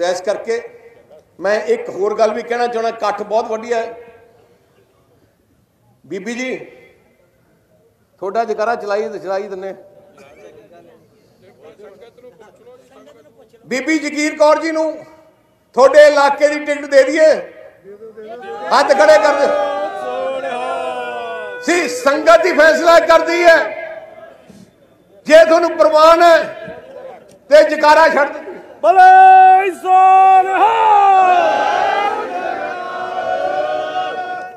ਤੇ ਇਸ ਕਰਕੇ ਮੈਂ ਇੱਕ ਹੋਰ ਗੱਲ ਵੀ ਕਹਿਣਾ ਚਾਹਣਾ ਇਕੱਠ ਬਹੁਤ ਵਧੀਆ ਹੈ। ਬੀਬੀ ਜੀ, ਤੁਹਾਡਾ ਜਕਾਰਾ ਚਲਾਈ ਚਲਾਈ ਦਿੰਨੇ ਬੀਬੀ ਜਗੀਰ ਕੌਰ ਜੀ ਨੂੰ ਤੁਹਾਡੇ ਇਲਾਕੇ ਦੀ ਟਿਕਟ ਦੇ ਦਈਏ। ਹੱਥ ਖੜੇ ਕਰ ਦੇ। ਸੀ, ਸੰਗਤ ਹੀ ਫੈਸਲਾ ਕਰਦੀ ਹੈ। ਜੇ ਤੁਹਾਨੂੰ ਪ੍ਰਵਾਨ ਹੈ, ਤੇ ਜਕਾਰਾ ਛੱਡ ਬਲੇ ਸੋਨਹਾ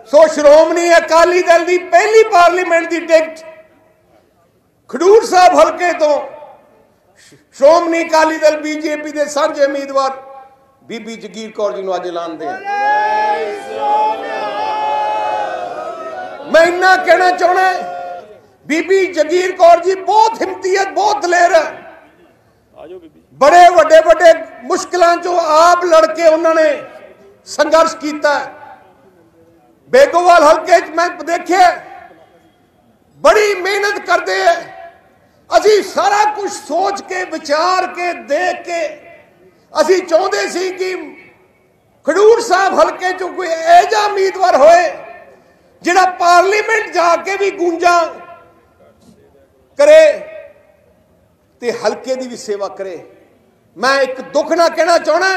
ਸੋ ਸ਼੍ਰੋਮਣੀ ਅਕਾਲੀ ਦਲ ਦੀ ਪਹਿਲੀ ਪਾਰਲੀਮੈਂਟ ਦੀ ਟਿਕਟ ਖਡੂਰ ਸਾਹਿਬ ਹਲਕੇ ਤੋਂ ਸ਼੍ਰੋਮਣੀ ਅਕਾਲੀ ਦਲ ਬੀਜੇਪੀ ਦੇ ਸਾਂਝੇ ਉਮੀਦਵਾਰ ਬੀਬੀ ਜਗੀਰ ਕੌਰ ਜੀ ਨੂੰ ਅੱਜ ਐਲਾਨਦੇ ਆ ਮੈਂ ਇੰਨਾ ਕਹਿਣਾ ਚਾਹਣਾ ਬੀਬੀ ਜਗੀਰ ਕੌਰ ਜੀ ਬਹੁਤ ਹਿੰਮਤੀ ਹੈ ਬਹੁਤ ਦਲੇਰ ਹੈ। ਆਜੋ ਬੀਬੀ। ਬੜੇ ਵੱਡੇ ਵੱਡੇ ਮੁਸ਼ਕਲਾਂ ਚੋਂ ਆਪ ਲੜ ਕੇ ਉਹਨਾਂ ਨੇ ਸੰਘਰਸ਼ ਕੀਤਾ। ਬੇਗੋਵਾਲ ਹਲਕੇ 'ਚ ਮੈਂ ਦੇਖਿਆ, ਬੜੀ ਮਿਹਨਤ ਕਰਦੇ ਐ ਅਸੀਂ ਸਾਰਾ ਕੁਝ ਸੋਚ ਕੇ, ਵਿਚਾਰ ਕੇ, ਦੇਖ ਕੇ ਅਸੀਂ ਚਾਹੁੰਦੇ ਸੀ ਕਿ ਖਡੂਰ ਸਾਹਿਬ ਹਲਕੇ 'ਚੋਂ ਕੋਈ ਐਜਾ ਉਮੀਦਵਾਰ ਹੋਏ, ਜਿਹੜਾ ਪਾਰਲੀਮੈਂਟ ਜਾ ਕੇ ਵੀ ਗੂੰਜਾਂ ਕਰੇ ਤੇ ਹਲਕੇ ਦੀ ਵੀ ਸੇਵਾ ਕਰੇ। ਮੈਂ ਇੱਕ ਦੁੱਖ ਨਾਲ ਕਹਿਣਾ ਚਾਹਣਾ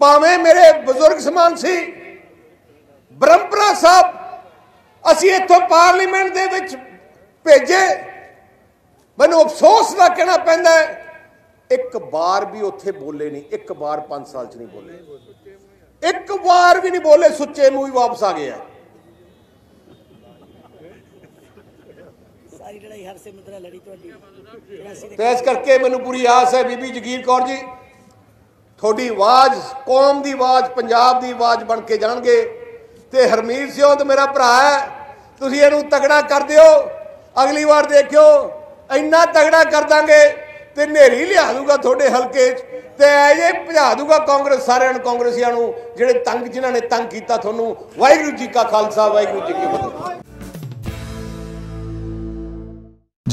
ਭਾਵੇਂ ਮੇਰੇ ਬਜ਼ੁਰਗ ਸਮਾਨ ਸੀ ਬ੍ਰਹਮਪੁਰਾ ਸਾਹਿਬ ਅਸੀਂ ਇੱਥੋਂ ਪਾਰਲੀਮੈਂਟ ਦੇ ਵਿੱਚ ਭੇਜੇ। ਮੈਨੂੰ ਅਫਸੋਸ ਦਾ ਕਹਿਣਾ ਪੈਂਦਾ ਹੈ, ਇੱਕ ਵਾਰ ਵੀ ਉੱਥੇ ਬੋਲੇ ਨਹੀਂ ਇੱਕ ਵਾਰ 5 ਸਾਲ ਚ ਨਹੀਂ ਬੋਲੇ। ਇੱਕ ਵਾਰ ਵੀ ਨਹੀਂ ਬੋਲੇ ਸੁੱਚੇ ਮੂੰਹ ਹੀ ਵਾਪਸ ਆ ਗਿਆ ਸਾਰੀ ਲੜਾਈ ਹਰ ਨਾਲ ਲੜੀ ਤੁਹਾਡੀ। ਤੇ ਇਸ ਕਰਕੇ ਮੈਨੂੰ ਪੂਰੀ ਆਸ ਹੈ ਬੀਬੀ ਜਗੀਰ ਕੌਰ ਜੀ, ਤੁਹਾਡੀ ਆਵਾਜ਼, ਕੌਮ ਦੀ ਆਵਾਜ਼, ਪੰਜਾਬ ਦੀ ਆਵਾਜ਼ ਬਣ ਕੇ ਜਾਣਗੇ। ਤੇ ਹਰਮੀਤ ਸਿੰਘ ਤੇ ਮੇਰਾ ਭਰਾ ਹੈ, ਤੁਸੀਂ ਇਹਨੂੰ ਤਗੜਾ ਕਰ ਦਿਓ। ਅਗਲੀ ਵਾਰ ਦੇਖਿਓ, ਇੰਨਾ ਤਗੜਾ ਕਰ ਦਾਂਗੇ ਤੇ ਨੇਰੀ ਲਿਆ ਦੂਗਾ ਤੁਹਾਡੇ ਹਲਕੇ 'ਚ ਤੇ ਐਜੇ ਭਜਾ ਦੂਗਾ ਕਾਂਗਰਸ, ਸਾਰਿਆਂ ਨੂੰ, ਕਾਂਗਰਸੀਆਂ ਨੂੰ, ਜਿਹੜੇ ਤੰਗ, ਜਿਨ੍ਹਾਂ ਨੇ ਤੰਗ ਕੀਤਾ ਤੁਹਾਨੂੰ, ਵਾਹਿਗੁਰੂ ਜੀ ਕਾ ਖਾਲਸਾ, ਵਾਹਿਗੁਰੂ ਜੀ ਕੀ ਫਤਿਹ।